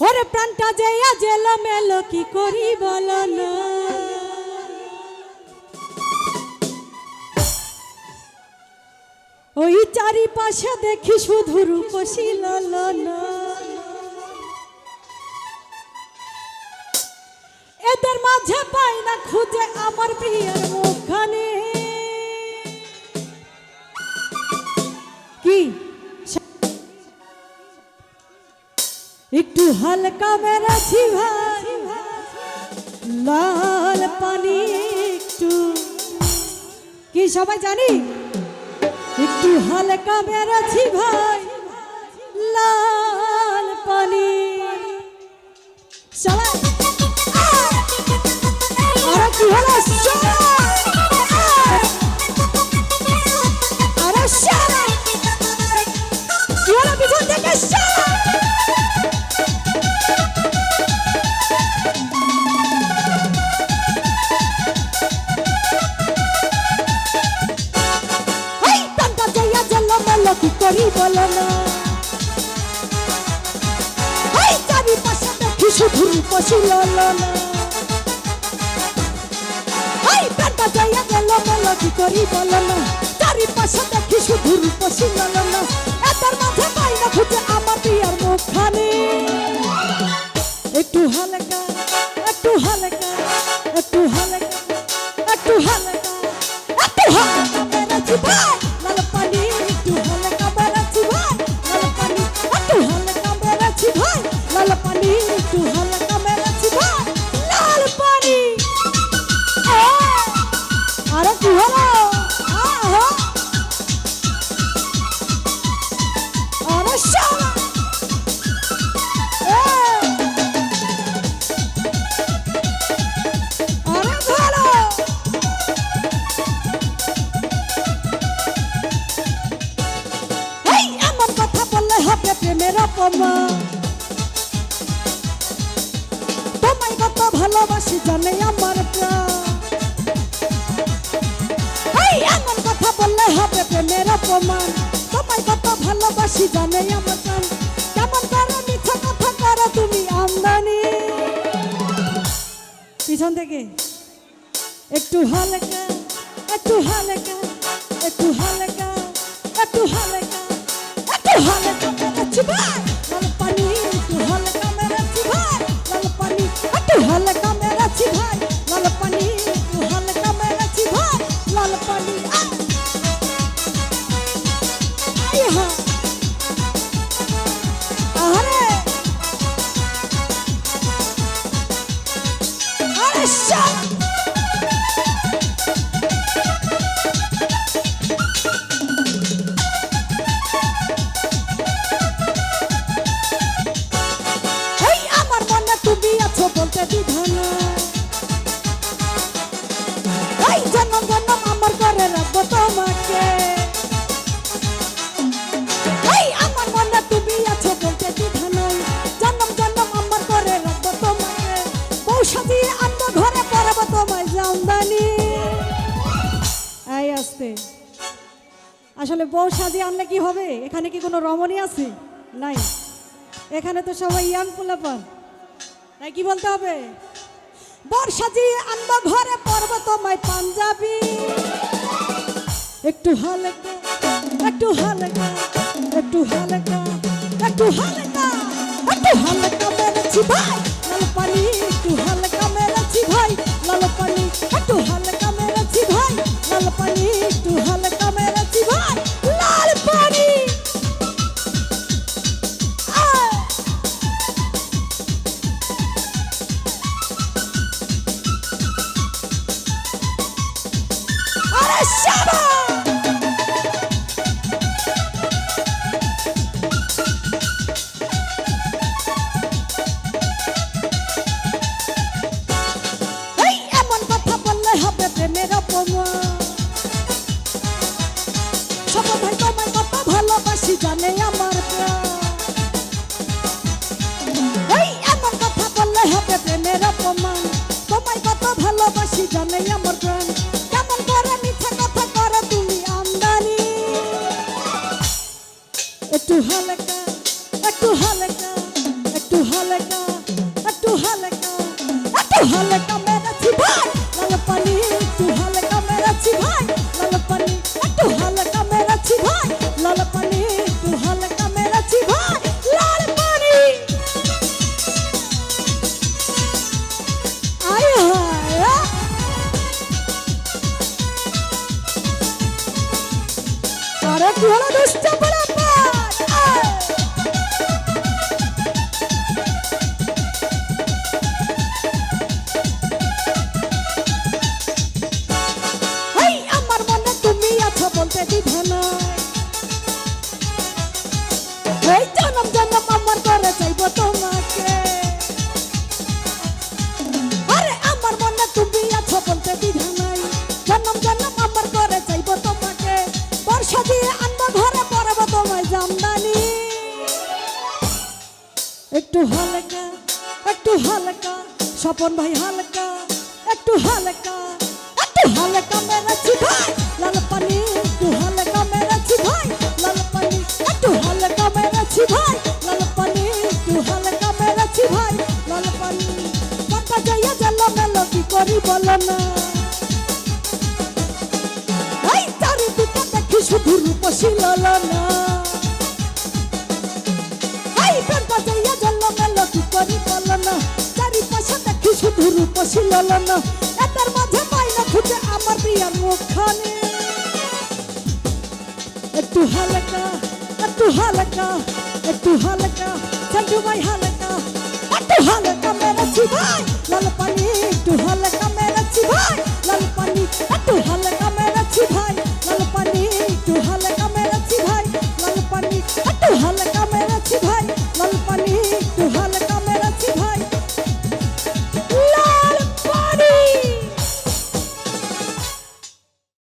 ওরে প্রাণটা যে জেলো মেলো কি করি বলো ওই চারিপাশে দেখি শুধু রূপসী লালনা। এদের মাঝে পাই না খুঁজে আমার প্রিয়ের মুখখানে। কি? একটু হালকা বেড়াছি ভাই লাল পানি একটু। কি সবাই জানি? একটু হালকা বেড়াছি ভাই লাল পানি। সবাই আর কি হলো করি বলো না। এই না। চারিপাশে দেখি শুধু রূপসী ললো না। মাঝে পাই না খুঁজে আমার প্রিয়ার মুখখানে। একটু হালকা একটু হালকা একটু হালকা। হবে প্রেমের অপমান। তোমায় কত ভালোবাসি জানে আমার প্রাণ। এমন কথা বললে হবে প্রেমের অপমান। তোমায় কত ভালোবাসি জানে আমার প্রাণ। কেমন করে মিথ্যা কথা করো তুমি আমদানি। পিছন থেকে। একটু হালকা একটু হালকা একটু হালকা একটু হালকা। একটু হালকা মেরেছি সাজিয়ে আনব ঘরে পড়াবো তোমায় জামদানি। এই আসতে। আসলে বউ সাজিয়ে আনলে কি হবে? এখানে কি কোনো রমণী আছে? নাই। এখানে তো সবাই ইয়াং পোলাপান। তাই কি বলতে হবে? বর সাজিয়ে আনব ঘরে পরব তোমায় পাঞ্জাবি। একটু হালকা একটু হালকা একটু হালকা একটু হালকা একটু হালকা মেরেছি ভাই, লাল পানি জানে আমার এই এমন কথা বললে হবে প্রেমের অপমান। তোমায় কত ভালোবাসি, জানে আমার প্রাণ। কেমন করে মিথ্যা কথা করো তুমি আমদানি। একটু হালকা একটু হালকা একটু হালকা হালকা মেরেছি ভাই। লাল পানি, একটু হালকা মেরেছি ভাই। আরে কি হলো দুষ্ট আমার মনে তুমি আছো বলতে দ্বিধা নাই একটু হালকা একটু হালকা, স্বপন ভাই হালকা, একটু হালকা একটু হালকা মেরেছি ভাই। লাল পানি, একটু হালকা মেরেছি ভাই। লাল পানি, একটু হালকা মেরেছি ভাই। লাল পানি, একটু হালকা মেরেছি ভাই। লাল পানি কথা যাইয়া গেল মেল কি করি বলো না। এই চারিদিকে দেখি শুধু রূপসী ললনা। রূপসী ললনা এটার মাঝে পাই না খুঁজে আমার প্রিয়ার মুখখানে। একটু হালকা একটু হালকা একটু হালকা চন্টু ভাই হালকা, একটু হালকা মেরেছি ভাই, লাল পানি, একটু হালকা মেরা ভাই, লাল পানি, একটু হালকা